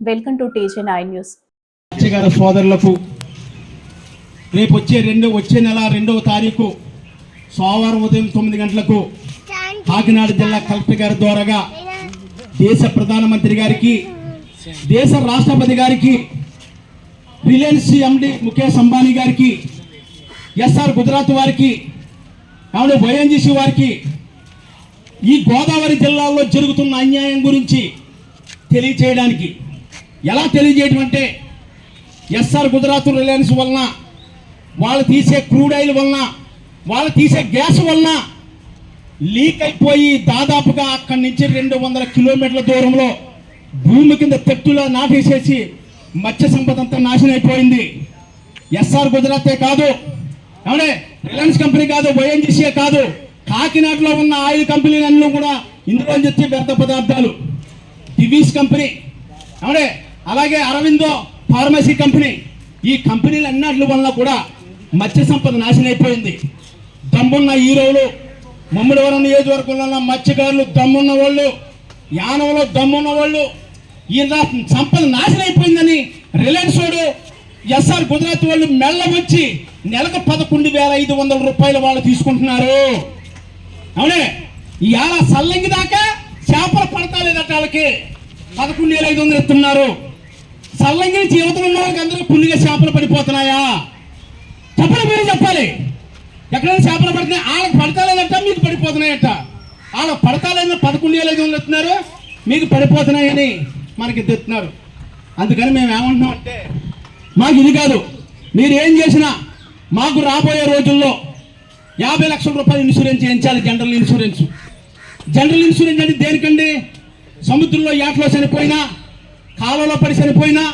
Welcome to TJ nine news గారి సోదరులకు రేపు వచ్చే రెండు వచ్చే నెల రెండవ తారీఖు సోమవారం ఉదయం తొమ్మిది గంటలకు కాకినాడ జిల్లా కలెక్టర్ గారి ద్వారాగా దేశ ప్రధానమంత్రి గారికి దేశ రాష్ట్రపతి గారికి రిలయన్స్ ఎండి ముఖేష్ అంబానీ గారికి ఎస్ఆర్ గుజరాత్ వారికి ఆవిడ వైఎన్జీసీ వారికి ఈ గోదావరి జిల్లాలో జరుగుతున్న అన్యాయం గురించి తెలియచేయడానికి. ఎలా తెలియజేయడం అంటే ఎస్ఆర్ గుజరాత్ రిలయన్స్ వలన వాళ్ళు తీసే క్రూడ్ ఆయిల్ వలన వాళ్ళు తీసే గ్యాస్ వలన లీక్ అయిపోయి దాదాపుగా అక్కడి నుంచి రెండు వందల కిలోమీటర్ల దూరంలో భూమి కింద తెట్టులా నాటేసేసి మత్స్య సంపద అంతా నాశనం అయిపోయింది. ఎస్ఆర్ గుజరాతే కాదు ఏమంటే రిలయన్స్ కంపెనీ కాదు వైఎన్జీసీ కాదు కాకినాడలో ఉన్న ఆయిల్ కంపెనీలన్నీ కూడా ఇందులో వచ్చే వ్యర్థ పదార్థాలు. దివీస్ కంపెనీ ఏమంటే అలాగే అరవిందో ఫార్మసీ కంపెనీ. ఈ కంపెనీలు అన్నిటి వల్ల కూడా మత్స్య సంపద నాశనం అయిపోయింది. దమ్మున్న హీరోలు మమ్మడివరం నియోజకవర్గంలో ఉన్న మత్స్యకారులు దమ్మున్న వాళ్ళు యానంలో దమ్మున్న వాళ్ళు ఈ సంపద నాశనం అయిపోయిందని రిలయన్స్ వాడు ఎస్ఆర్ గుజరాత్ వాళ్ళు మెల్ల వచ్చి నెలకు పదకొండు వేల ఐదు వందల రూపాయలు వాళ్ళు తీసుకుంటున్నారు. అవునే? ఇవాళ సల్లంగి దాకా చేపలు పడతాలేదట వాళ్ళకి. పదకొండు వేల ఐదు వందలు ఇస్తున్నారు. సల్లంగి జీవితంలో ఉన్న వాళ్ళకి అందరూ పుల్లిగా చేపలు పడిపోతున్నాయా? చెప్పండి మీరు చెప్పాలి. ఎక్కడైనా చేపలు పడుతున్నాయి వాళ్ళకి పడతాలేదట మీకు పడిపోతున్నాయట. వాళ్ళకి పడతాలేదని పదకొండు వేల ఐదు వందలు ఎత్తున్నారు మీకు పడిపోతున్నాయని మనకి తెస్తున్నారు అందుకని మేము ఏమంటున్నాం అంటే మాకు ఇది కాదు. మీరు ఏం చేసినా మాకు రాబోయే రోజుల్లో యాభై లక్షల రూపాయలు ఇన్సూరెన్స్ చేయించాలి జనరల్ ఇన్సూరెన్స్. జనరల్ ఇన్సూరెన్స్ అంటే దేనికండి? సముద్రంలో యాట్లో చనిపోయినా కాలంలో పడి చనిపోయినా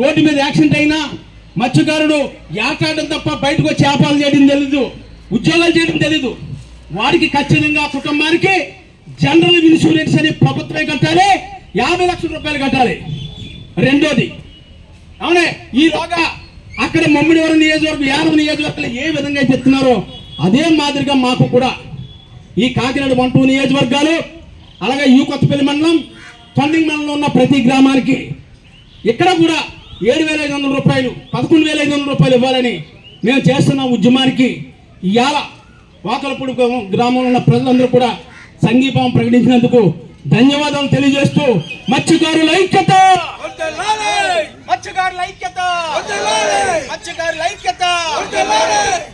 రోడ్డు మీద యాక్సిడెంట్ అయినా మత్స్యకారుడు యాటాడడం తప్ప బయటకు వచ్చి వ్యాపారం చేయడం తెలీదు. ఉద్యోగాలు చేయడం తెలీదు. వారికి ఖచ్చితంగా కుటుంబానికి జనరల్ ఇన్సూరెన్స్ అని ప్రభుత్వమే కట్టాలి యాభై లక్షల రూపాయలు కట్టాలి. రెండోది అవునే ఈలోగా అక్కడ మమ్మిడివరం నియోజకవర్గం యాదవ నియోజకవర్గాలు ఏ విధంగా చెప్తున్నారో అదే మాదిరిగా మాకు కూడా. ఈ కాకినాడ వన్ టూ నియోజకవర్గాలు అలాగే యూ కొత్తపల్లి మండలం ఫండింగ్ మండలంలో ఉన్న ప్రతి గ్రామానికి ఇక్కడ కూడా ఏడు వేల ఐదు వందల రూపాయలు పదకొండు వేల ఐదు వందల రూపాయలు ఇవ్వాలని మేము చేస్తున్న ఉద్యమానికి ఇవాళ వాకలపూడి గ్రామంలో ఉన్న ప్రజలందరూ కూడా సంఘీభావం ప్రకటించినందుకు ధన్యవాదాలు తెలియజేస్తూ మత్స్యకారుల ఐక్యత! మత్స్యకారుల ఐక్యత